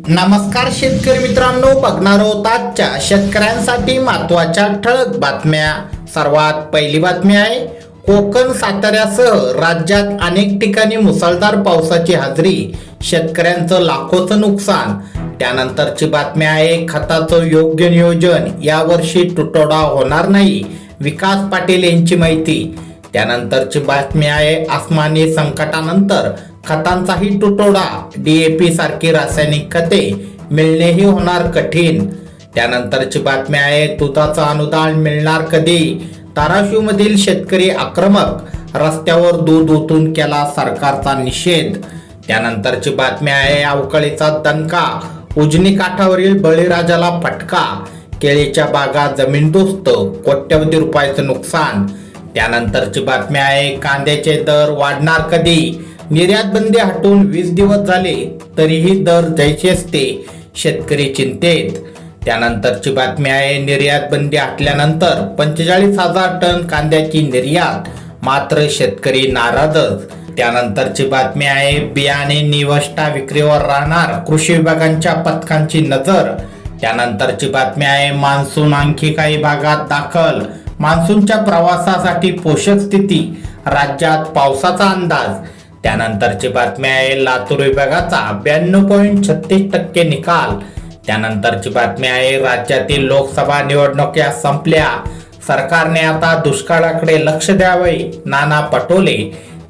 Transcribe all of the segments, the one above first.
नमस्कार शेतकरी मित्रांनो बघणार आहोत आजच्या शेतकऱ्यांसाठी महत्त्वाच्या ठळक बातम्या. सर्वात पहिली बातमी आहे कोकण साताऱ्यासह राज्यात अनेक ठिकाणी मुसळधार पावसाची हजेरी शेतकऱ्यांचं लाखोचं नुकसान. त्यानंतरची बातमी आहे खताचं योग्य नियोजन यावर्षी तुटवडा होणार नाही विकास पाटील यांची माहिती. त्यानंतरची बातमी आहे. आसमानी संकटानंतर खतांचाही तुटवडा. डीएपी सारखी रासायनिक खते मिळणेही होणार कठीण. त्यानंतरची बातमी आहे. दुधाचं अनुदान मिळणार कधी? धाराशिव मधील शेतकरी आक्रमक. रस्त्यावर दूध ओतून केला सरकारचा निषेध. त्यानंतरची बातमी आहे. अवकाळीचा दणका. उजनी काठावरील बळीराजाला फटका. केळीच्या बागा जमीनदोस्त कोट्यवधी रुपयाचं नुकसान. त्यानंतरची बातमी आहे कांद्याचे दर वाढणार कधी? निर्यात बंदी हटून वीस दिवस झाले तरीही दर जायचे असते शेतकरी चिंतेत. त्यानंतरची बातमी आहे निर्यात बंदी हटल्यानंतर पंचेचाळीस हजार टन कांद्याची निर्यात मात्र शेतकरी नाराजच. त्यानंतरची बातमी आहे बियाणे निवष्टा विक्रीवर राहणार कृषी विभागांच्या पथकांची नजर. त्यानंतरची बातमी आहे मान्सून आणखी काही भागात दाखल मान्सूनच्या प्रवासासाठी पोषक स्थिती राज्यात पावसाचा अंदाज. त्यानंतरची बातमी आहे लातूर विभागाचा ब्याण्णव पॉईंट छत्तीस टक्के निकाल. त्यानंतरची बातमी आहे राज्यातील लोकसभा निवडणुका संपल्या. सरकारने आता दुष्काळाकडे लक्ष द्यावे नाना पटोले.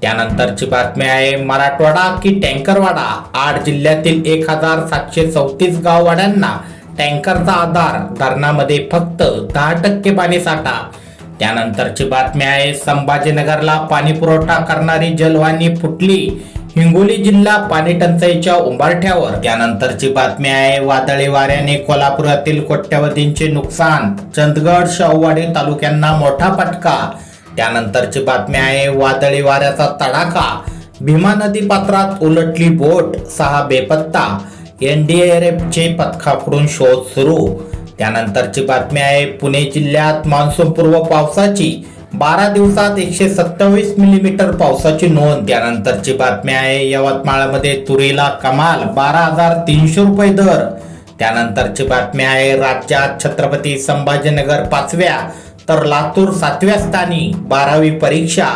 त्यानंतरची बातमी आहे मराठवाडा की टँकरवाडा. आठ जिल्ह्यातील एक हजार सातशे चौतीस गाववाड्यांना टँकरचा आधार धरणामध्ये फक्त दहा टक्के पाणी साठा. त्यानंतरची बातमी आहे संभाजीनगरला पाणी पुरवठा करणारी जलवाहिनी फुटली. हिंगोली जिल्हा पाणी टंचाईच्या उंबरठ्यावर. त्यानंतरची बातमी आहे वादळी वाऱ्याने कोल्हापुरातील कोट्यवधींचे नुकसान. चंदगड शाहूवाडी तालुक्यांना मोठा फटका. त्यानंतरची बातमी आहे वादळी वाऱ्याचा तडाखा. भीमा नदी पात्रात उलटली बोट सहा बेपत्ता. एनडीआरएफचे पथकाकडून शोध सुरू. त्यानंतरची बातमी आहे पुणे जिल्ह्यात मान्सूनपूर्व पावसाची बारा दिवसात एकशे सत्तावीस मिलीमीटर पावसाची नोंद. त्यानंतरची बातमी आहे यवतमाळमध्ये तुरीला कमाल बारा हजार तीनशे रुपये दर. त्यानंतरची बातमी आहे राज्यात छत्रपती संभाजीनगर पाचव्या तर लातूर सातव्या स्थानी बारावी परीक्षा.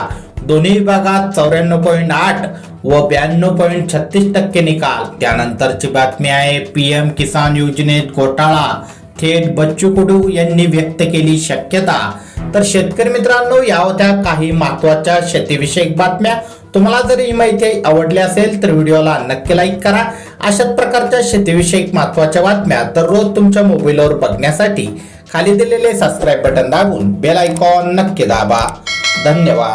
दोन्ही विभागात चौऱ्याण्णव पॉईंट आठ व ब्याण्णव पॉईंट छत्तीस टक्के निकाल. त्यानंतरची बातमी आहे पी एम किसान योजनेत घोटाळा. थेट बच्चू कुडू यांनी व्यक्त केली शक्यता. तर शेतकरी मित्रांनो या होत्या काही महत्त्वाच्या शेतीविषयक बातम्या तुम्हाला जर ही माहिती आवडली असेल तर व्हिडिओला नक्की लाईक करा. अशाच प्रकारच्या शेतीविषयक महत्त्वाच्या बातम्या दररोज तुमच्या मोबाईलवर बघण्यासाठी खाली दिलेले सबस्क्राईब बटन दाबून बेल आयकॉन नक्की दाबा. धन्यवाद.